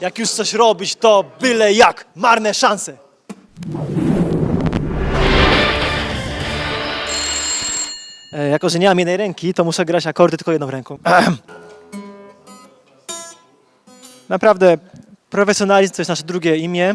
Jak już coś robić, to byle jak. Marne szanse. E, jako, że nie mam jednej ręki, to muszę grać akordy tylko jedną ręką. Naprawdę, profesjonalizm to jest nasze drugie imię.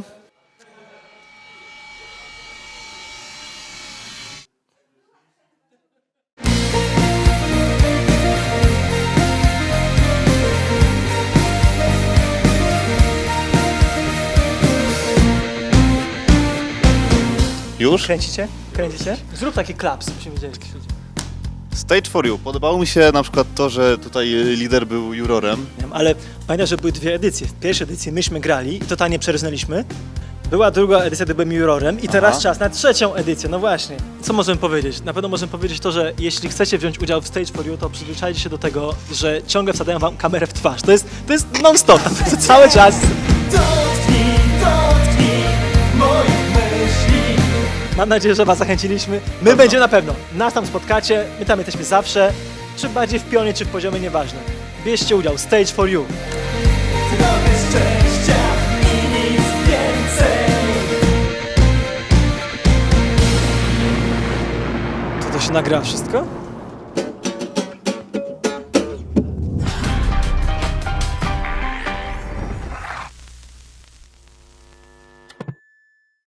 Już? Kręcicie? Kręcicie? Zrób taki klaps, musimy wiedzieć. Stage for You. Podobało mi się na przykład to, że tutaj lider był jurorem. Nie wiem, Ale pamiętam, że były dwie edycje. W pierwszej edycji myśmy grali i totalnie przeryznęliśmy. Była druga edycja, gdy byłem jurorem i teraz Aha. czas na trzecią edycję. No właśnie. Co możemy powiedzieć? Na pewno możemy powiedzieć to, że jeśli chcecie wziąć udział w Stage for You, to przyzwyczajcie się do tego, że ciągle wsadzają wam kamerę w twarz. To jest, to jest non-stop, to jest cały czas. Mam nadzieję, że was zachęciliśmy. My będziemy na pewno. Nas tam spotkacie, my tam jesteśmy zawsze. Czy bardziej w pionie, czy w poziomie, nieważne. Bierzcie udział. Stage for You. Drogę szczęścia i nic więcej To to się nagra wszystko?